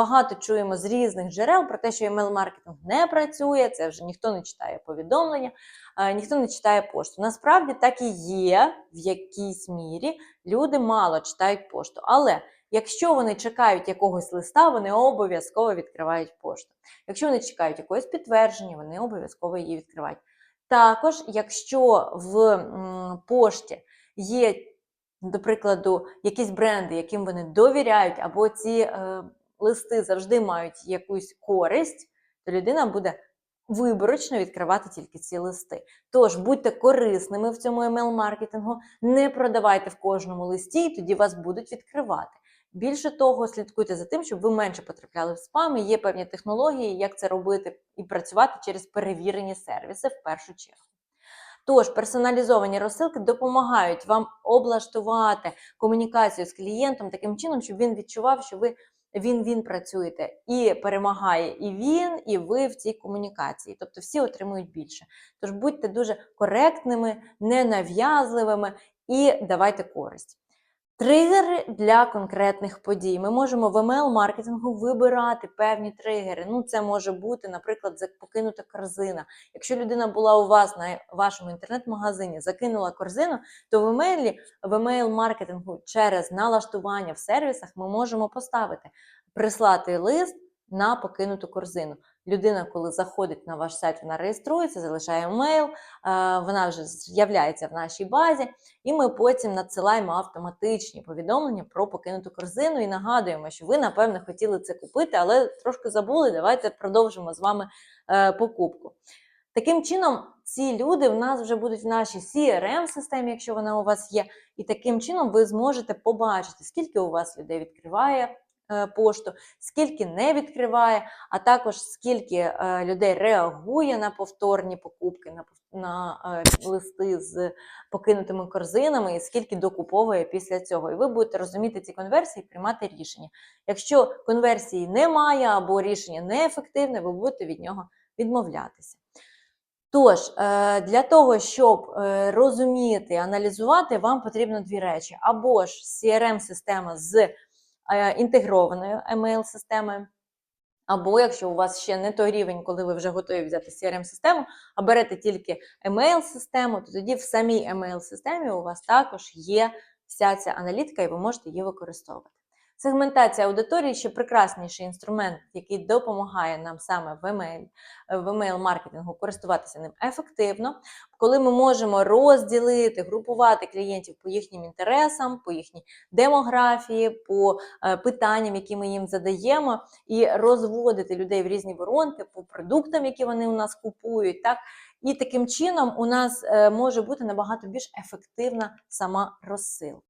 багато чуємо з різних джерел про те, що email-маркетинг не працює, це вже ніхто не читає повідомлення, е, ніхто не читає пошту. Насправді так і є в якійсь мірі. Люди мало читають пошту. Але якщо вони чекають якогось листа, вони обов'язково відкривають пошту. Якщо вони чекають якогось підтвердження, вони обов'язково її відкривають. Також, якщо в пошті є, до прикладу, якісь бренди, яким вони довіряють, або ці е, листи завжди мають якусь користь, то людина буде виборочно відкривати тільки ці листи. Тож будьте корисними в цьому email-маркетингу, не продавайте в кожному листі, і тоді вас будуть відкривати. Більше того, слідкуйте за тим, щоб ви менше потрапляли в спам. І є певні технології, як це робити і працювати через перевірені сервіси в першу чергу. Тож персоналізовані розсилки допомагають вам облаштувати комунікацію з клієнтом таким чином, щоб він відчував, що ви він він працюєте і перемагає і він, і ви в цій комунікації. Тобто всі отримують більше. Тож будьте дуже коректними, ненав'язливими і давайте користь. Тригери для конкретних подій. Ми можемо в email-маркетингу вибирати певні тригери. Ну, це може бути, наприклад, покинута корзина. Якщо людина була у вас на вашому інтернет-магазині, закинула корзину, то в емейлі, в емейл-маркетингу через налаштування в сервісах ми можемо поставити прислати лист на покинуту корзину. Людина, коли заходить на ваш сайт, вона реєструється, залишає емейл, е, вона вже з'являється в нашій базі, і ми потім надсилаємо автоматичні повідомлення про покинуту корзину і нагадуємо, що ви, напевно, хотіли це купити, але трошки забули. Давайте продовжимо з вами е, покупку. Таким чином, ці люди в нас вже будуть в нашій CRM-системі, якщо вона у вас є, і таким чином ви зможете побачити, скільки у вас людей відкриває пошту, скільки не відкриває, а також скільки е, людей реагує на повторні покупки, на, на е, листи з покинутими корзинами, і скільки докуповує після цього. І ви будете розуміти ці конверсії і приймати рішення. Якщо конверсії немає або рішення неефективне, ви будете від нього відмовлятися. Тож, е, для того, щоб е, розуміти, аналізувати, вам потрібно дві речі: або ж CRM-система з е, інтегрованою email-системою, або якщо у вас ще не той рівень, коли ви вже готові взяти CRM-систему, а берете тільки email-систему, то тоді в самій email-системі у вас також є вся ця аналітика, і ви можете її використовувати. Сегментація аудиторії ще прекрасніший інструмент, який допомагає нам саме в емейл, в емейл-маркетингу користуватися ним ефективно, коли ми можемо розділити, групувати клієнтів по їхнім інтересам, по їхній демографії, по е, питанням, які ми їм задаємо, і розводити людей в різні воронки по продуктам, які вони у нас купують. Так? І таким чином у нас е, може бути набагато більш ефективна сама розсилка.